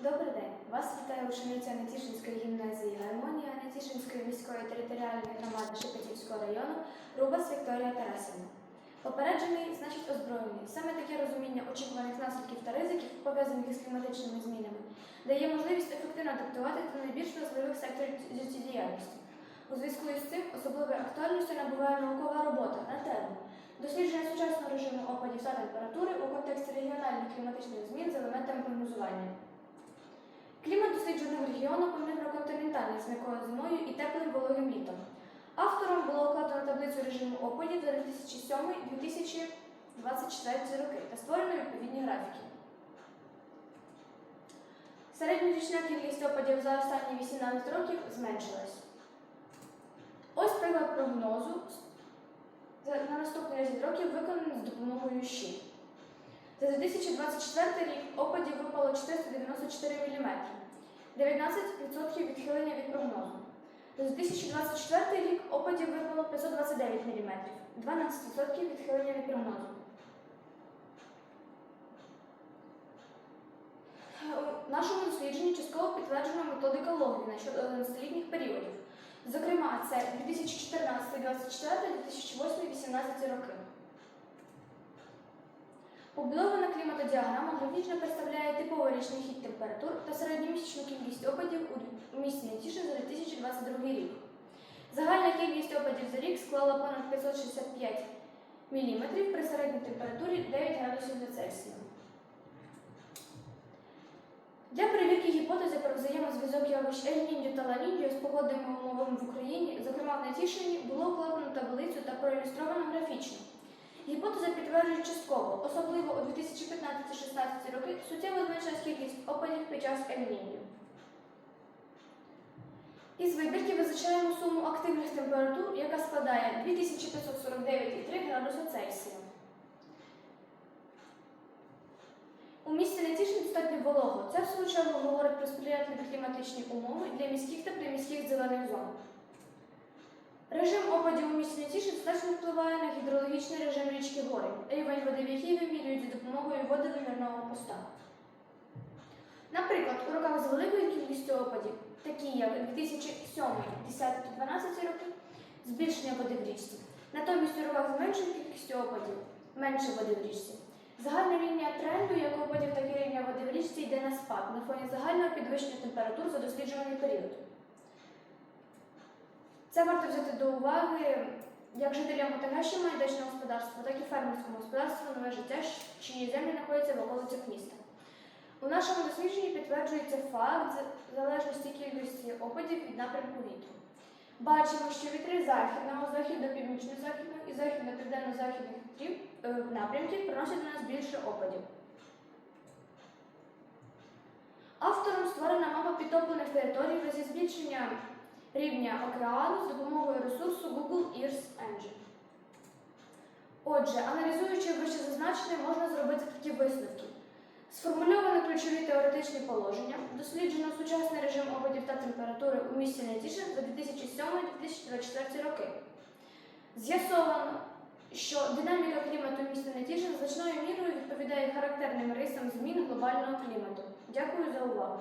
Добрий день! Вас вітає учениця Нетішинської гімназії Гармонія Нетішинської міської територіальної громади Шепетівського району Рубас Вікторія Тарасівна. Попереджений, значить озброєний. Саме таке розуміння очікуваних наслідків та ризиків, пов'язаних із кліматичними змінами, дає можливість ефективно адаптувати до найбільш важливих секторів життєдіяльності. У зв'язку із цим особливою актуальністю набуває наукова робота на тему дослідження сучасного режиму опадів та температури у контексті регіональних кліматичних змін з елементами прогнозування. Клімат дослідженого регіону континентальний з м'якою зимою і теплим вологим літом. Автором було укладено таблицю режиму опадів за 2007-2024 роки та створено відповідні графіки. Середньорічна кількість опадів за останні 18 років зменшилась. Ось приклад прогнозу на наступний 10 років виконаний з допомогою щі. За 2024 рік опадів випало 494 мм, 19% відхилення від прогнозу. За 2024 рік опадів випало 529 мм, 12% відхилення від прогнозу. У нашому дослідженні частково підтверджена методика Логвіна щодо 11-літніх періодів. Зокрема, це 2014-24, 2008-18 роки. Побудована кліматодіаграма графічно представляє типовий річний хід температур та середньомісячну кількість опадів у місті Нетішин за 2022 рік. Загальна кількість опадів за рік склала понад 565 мм при середній температурі 9 градусів за Цельсієм. Для перевірки гіпотези про взаємозв'язок явищ Ель-Ніндіо та Ла-Ніндіо з погодними умовами в Україні, зокрема в Нетішині, було укладено таблицю та проілюстровано графічно. Гіпотеза підтверджує частково, особливо у 2015-16 роки суттєво зменшилась кількість опадів під час Ель-Ніндіо. Із вибірки визначаємо суму активних температур, яка складає 2549,3 градуса Цельсія. У місті Нетішин достатньо волого. Це в свою чергу говорить про сприятливі кліматичні умови для міських та приміських зелених зон. Режим опадів у місті Нетішин значно впливає на гідрологічний режим річки Гори, рівень води в якій вимірюють за допомогою водовимірного поста. Наприклад, у роках з великою кількістю опадів, такі як 2007, 10 та 12 роки, збільшення води в річці. Натомість у роках з меншою кількістю опадів менше води в річці. Загальна лінія тренду як опадів, так і рівня води в річці йде на спад на фоні загального підвищення температур за досліджуваний період. Це варто взяти до уваги як жителям Мотагаща майдачного господарства, так і фермерського господарства нове життя, чиї землі знаходяться в околицях міста. У нашому дослідженні підтверджується факт залежності кількості опадів від напрямку вітру. Бачимо, що вітри західного, західно-північно-західного і західно-південно-західних вітрів е, напрямків приносять до нас більше опадів. Автором створена мапа підтоплених територій в разі збільшення рівня океану з допомогою ресурсу Google Earth Engine. Отже, аналізуючи вище зазначене, можна зробити такі висновки. Сформульовано ключові теоретичні положення, досліджено сучасний режим опадів та температури у місті Нетішин за 2007-2024 роки. З'ясовано, що динаміка клімату міста Нетішин значною мірою відповідає характерним рисам змін глобального клімату. Дякую за увагу.